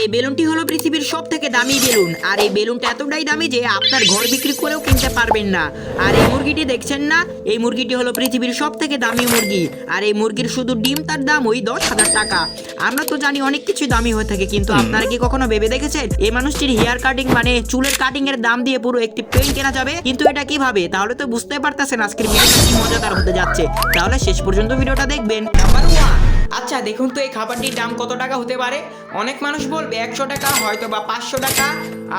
এই বেলুনটি হলো পৃথিবীর সব থেকে দামি বেলুন। আর এই বেলুনটা এতটাই দামি যে আপনার ঘর বিক্রি করেও কিনতে পারবেন না। আর এই মুরগিটি দেখছেন না? এই মুরগিটি হলো পৃথিবীর সব থেকে দামি মুরগি। আর এই মুরগির শুধু ডিম তার দাম ওই দশ হাজার টাকা। আমরা তো জানি অনেক কিছু দামি হয়ে থাকে কিন্তু আপনারা কি কখনো ভেবে দেখেছেন? এই মানুষটির হেয়ার কাটিং মানে চুলের কাটিং এর দাম দিয়ে পুরো একটি পেন কেনা যাবে? কিন্তু এটা কীভাবে? তাহলে তো বুঝতে পারতেছেন আজকের ভিডিওটা কি মজাদার হতে যাচ্ছে। তাহলে শেষ পর্যন্ত ভিডিওটা দেখবেন। নাম্বার ওয়ান আচ্ছা দেখুন তো এই খাবারটির দাম কত টাকা হতে পারে? অনেক মানুষ বলবে একশো টাকা, হয়তো বা পাঁচশো টাকা,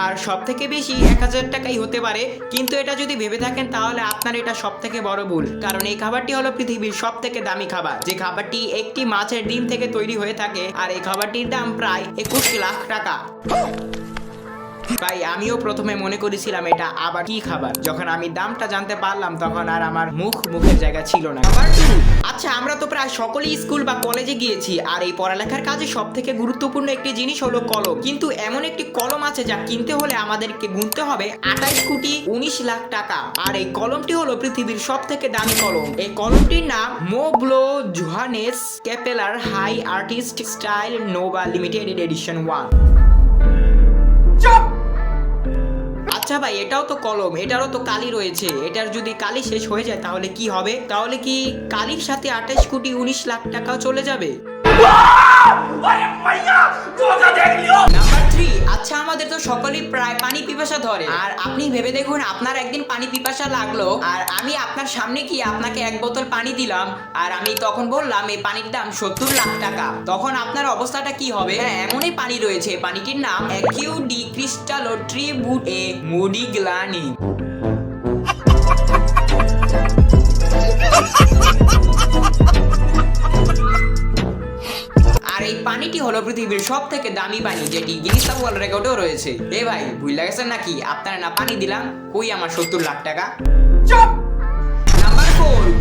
আর সব থেকে বেশি এক হাজার টাকাই হতে পারে। কিন্তু এটা যদি ভেবে থাকেন, তাহলে আপনার এটা সব থেকে বড় ভুল। কারণ এই খাবারটি হলো পৃথিবীর সব থেকে দামি খাবার। যে খাবারটি একটি মাছের ডিম থেকে তৈরি হয়ে থাকে, আর এই খাবারটির দাম প্রায় একুশ লাখ টাকা। ভাই, আমিও প্রথমে মনে করেছিলাম এটা আবার কি খাবার। যখন আমি দামটা জানতে পারলাম, তখন আর আমার মুখ মুখের জায়গা ছিল না। আচ্ছা আমরা তো প্রায় সকলেই স্কুল বা কলেজে গিয়েছি, আর এই পড়ালেখার কাজে সব থেকে গুরুত্বপূর্ণ একটি জিনিস হলো কলম। কিন্তু এমন একটি কলম আছে যা কিনতে হলে আমাদেরকে গুনতে হবে আঠাইশ কোটি উনিশ লাখ টাকা। আর এই কলমটি হলো পৃথিবীর সব থেকে দামি কলম। এই কলমটির নাম Montblanc Johannes Kepler high artist style nova limited edition one. আচ্ছা ভাই, এটাও তো কলম, এটারও তো কালি রয়েছে। এটার যদি কালি শেষ হয়ে যায়, তাহলে কি হবে? তাহলে কি কালির সাথে আঠাশ কোটি উনিশ লাখ টাকাও চলে যাবে? আচ্ছা আমাদের তো সকলেই প্রায় পানি পিপাসা ধরে। আর আপনি ভেবে দেখুন, আপনার একদিন পানি পিপাসা লাগল, আর আমি আপনার সামনে গিয়ে আপনাকে এক বোতল পানি দিলাম, আর আমি তখন বললাম, এই পানির দাম সত্তর লাখ টাকা। তখন আপনার অবস্থাটা কি হবে? হ্যাঁ এমনই পানি রয়েছে। পানিটির নাম অ্যাকিউ ডি ক্রিস্টালো ট্রিবুট এ মুডি গ্লানি এই পানিটি হলো পৃথিবীর সব থেকে দামি পানি, যেটি গিনিস ওয়ার্ল্ড রেকর্ডেও রয়েছে। এ ভাই, ভুল লাগেছে নাকি? আপনারা না পানি দিলাম, কই আমার সত্তর লাখ টাকা? ফোর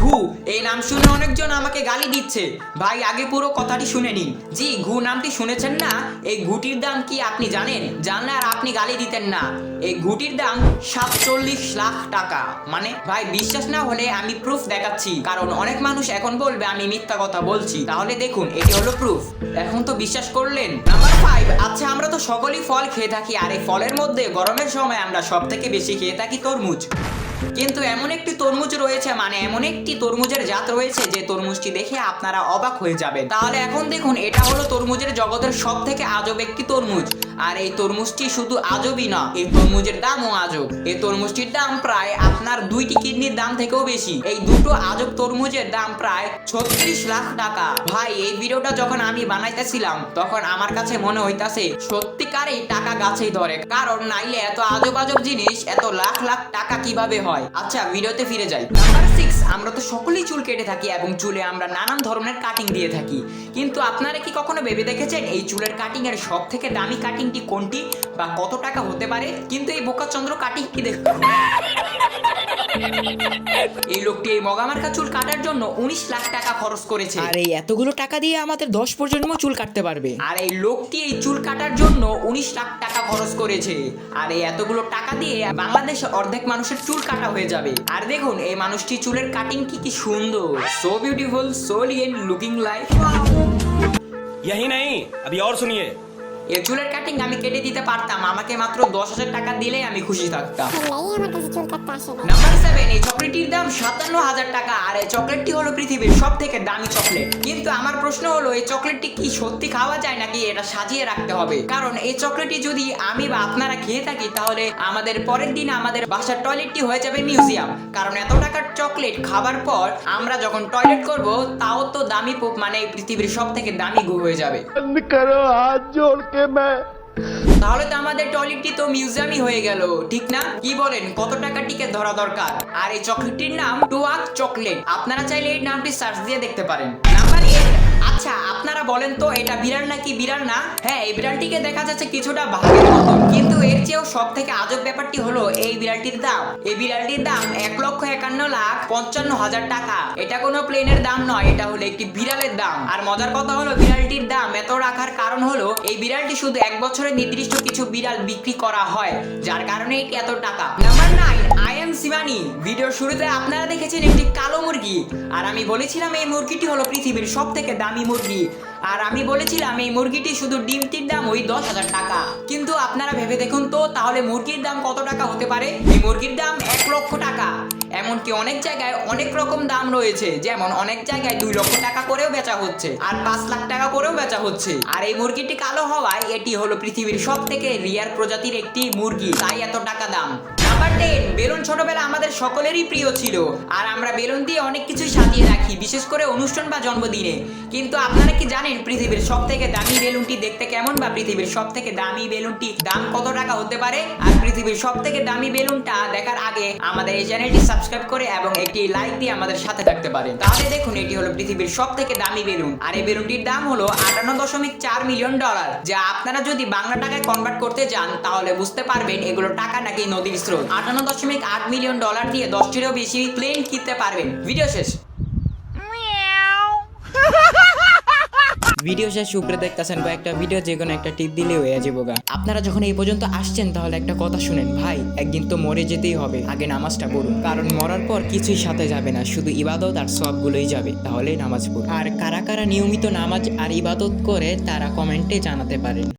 ঘু, এই নাম শুনে অনেকজন আমাকে গালি দিচ্ছে। ভাই, আগে পুরো কথাটি শুনে নিন। জি, ঘু নামটি শুনেছেন না? এই ঘুটির দাম কি আপনি জানেন? জানলে আর আপনি গালি দিতেন না। এই ঘুটির দাম সাতচল্লিশ লাখ টাকা। মানে ভাই, বিশ্বাস না হলে আমি প্রুফ দেখাচ্ছি। কারণ অনেক মানুষ এখন বলবে, আমি মিথ্যা কথা বলছি। তাহলে দেখুন, এটি হলো প্রুফ এখন তো বিশ্বাস করলেন? নাম্বার ফাইভ আচ্ছা আমরা তো সকলেই ফল খেয়ে থাকি, আর এই ফলের মধ্যে গরমের সময় আমরা সব থেকে বেশি খেয়ে থাকি তরমুজ। কিন্তু এমন একটি তরমুজ রয়েছে মানে এমন একটি তরমুজের জাত রয়েছে যে তরমুজটি দেখে আপনারা অবাক হয়ে যাবেন। তাহলে এখন দেখুন, এটা হলো তরমুজের জগতের সব থেকে আজব একটি তরমুজ। আর এই তরমুজটি শুধু আজবই না, এই তরমুজের দামও আজব। এই তরমুজটির দাম প্রায় আপনার দুইটি কিডনির দাম থেকেও বেশি। এই দুটো আজব তরমুজের দাম প্রায় ছত্রিশ লাখ টাকা। ভাই, এই ভিডিওটা যখন আমি বানাইতেছিলাম, তখন আমার কাছে মনে হইতাছে, সত্যিকারেই টাকা গাছেই ধরে। কারণ নাইলে এত আজব আজব জিনিস, এত লাখ লাখ টাকা কীভাবে হয়। আচ্ছা ভিডিওতে ফিরে যাই। নাম্বার সিক্স আমরা তো সকলেই চুল কেটে থাকি এবং চুলে আমরা নানান ধরনের কাটিং দিয়ে থাকি। কিন্তু আপনারা কি কখনো ভেবে দেখেছেন এই চুলের কাটিং এর সব থেকে দামি কাটিংটি কোনটি বা কত টাকা হতে পারে? কিন্তু এই বোকাচন্দ্র কাটিং কি দেখ এই লোকটি এই মগামার্কা চুল কাটার জন্য উনিশ লাখ টাকা খরচ করেছে। আর এই এতগুলো টাকা দিয়ে আমাদের দশ প্রজন্ম চুল কাটতে পারবে। আর এই লোকটি এই চুল কাটার জন্য উনিশ লাখ টাকা খরচ করেছে আর এই এতগুলো টাকা দিয়ে বাংলাদেশে অর্ধেক মানুষের চুল কাটা হয়ে যাবে আর দেখুন এই মানুষটি চুলের কাটিং কি কি সুন্দর সো বিউটিফুল সো লিয়েন লুকিং লাইক यही नहीं अभी और सुनिए চুলের কাটিং আমি কেটে দিতে পারতাম আমাকে মাত্র দশ হাজার টাকা দিলেই আমি খুশি থাকতাম। নাম্বার সেভেন এই চকলেটটির দাম সাতান্ন হাজার টাকা আর এই চকলেটটি হলো পৃথিবীর সব থেকে দামি চকলেট। কিন্তু আমার প্রশ্ন হলো এই চকলেটটি কি সত্যি খাওয়া যায় নাকি এটা সাজিয়ে রাখতে হবে? কারণ এই চকলেটটি যদি আমি বা আপনারা খেয়ে থাকি তাহলে আমাদের পরের দিন আমাদের বাসার টয়লেটটি হয়ে যাবে মিউজিয়াম কারণ এত টাকার চকলেট খাবার পর আমরা যখন টয়লেট করব তাও তো দামি পোপ মানে পৃথিবীর সব থেকে দামি গু হয়ে যাবে। কে মে তাহলে তো আমাদের টয়লেটটি তো মিউজিয়ামই হয়ে গেল, ঠিক না? কি বলেন, কত টাকা টিকিট ধরা দরকার? আর এই চকলেটটির নাম টোয়াক চকলেট আপনারা চাইলে এই নামটি সার্চ দিয়ে দেখতে পারেন। আচ্ছা আপনারা বলেন তো, এটা বিড়াল নাকি বিড়াল না? হ্যাঁ এই বিড়ালটিকে দেখা যাচ্ছে কিছুটা ভাগের মতো। কিন্তু এর চেয়েও সব থেকে আজব ব্যাপারটি হলো, এই বিড়ালটির দাম। এই বিড়ালটির দাম এক লক্ষ একান্ন লাখ পঞ্চান্ন হাজার টাকা। এটা কোনো প্লেনের দাম নয়, এটা হলো একটি বিড়ালের দাম। আর মজার কথা হলো, বিড়ালটির দাম এত রাখার কারণ হলো, এই বিড়ালটি শুধু এক বছরে নির্দিষ্ট কিছু বিড়াল বিক্রি করা হয়, যার কারণে এটি এত টাকা। নাম্বার নাইন আই এম বলছি বানি ভিডিওর শুরুতে আপনারা দেখেছেন একটি কালো মুরগি। আর আমি বলেছিলাম এই মুরগিটি হলো পৃথিবীর সব থেকে দামি মুরগি। আর আমি বলেছিলাম এই মুরগিটি শুধু ডিমটির দাম ওই দশ হাজার টাকা। কিন্তু আপনারা ভেবে দেখুন তো, তাহলে মুরগির দাম কত টাকা হতে পারে? এই মুরগির দাম এক লক্ষ টাকা। এমনকি অনেক জায়গায় অনেক রকম দাম রয়েছে, যেমন অনেক জায়গায় দুই লক্ষ টাকা করেও বেচা হচ্ছে আর পাঁচ লাখ টাকা করেও বেচা হচ্ছে। আর এই মুরগিটি কালো হওয়ায় এটি হলো পৃথিবীর সব থেকে রিয়ার প্রজাতির একটি মুরগি, তাই এত টাকা দাম। নাম্বার টেন বেলুন ছোটবেলা আমাদের সকলেরই প্রিয় ছিল। আর আমরা বেলুন দিয়ে অনেক কিছুই সাজিয়ে রাখি, বিশেষ করে অনুষ্ঠান বা জন্মদিনে। কিন্তু আপনারা কি জানেন পৃথিবীর সব থেকে দামি বেলুনটি দেখতে কেমন বা পৃথিবীর সব থেকে দামি বেলুনটি দাম কত টাকা হতে পারে? আর পৃথিবীর সব থেকে দামি বেলুনটা দেখার আগে আমাদের এই চ্যানেলটি সাবস্ক্রাইব করে এবং একটি লাইক দিয়ে আমাদের সাথে থাকতে পারেন। তাহলে দেখুন, এটি হলো পৃথিবীর সব থেকে দামি বেলুন। আর এই বেলুনটির দাম হলো আটান্ন দশমিক চার মিলিয়ন ডলার। যা আপনারা যদি বাংলা টাকায় কনভার্ট করতে যান তাহলে বুঝতে পারবেন এগুলো টাকা নাকি নদীর স্রোত। আটান্ন দশমিক আট মিলিয়ন ডলার দিয়ে দশটিরও বেশি প্লেন কিনতে পারবেন। ভিডিও শেষ। ভিডিও শেষ উপরে দেখতেছেন কয়েকটা ভিডিও যে কোনো একটা টিপ দিলে হয়ে যাব গা। আপনারা যখন এই পর্যন্ত আসছেন তাহলে একটা কথা শুনেন। ভাই একদিন তো মরে যেতেই হবে। আগে নামাজটা পড়ুন। কারণ মরার পর কিছুই সাথে যাবে না। শুধু ইবাদত আর সবগুলোই যাবে। তাহলে নামাজ পড়ুন। আর কারা কারা নিয়মিত নামাজ আর ইবাদত করে তারা কমেন্টে জানাতে পারেন।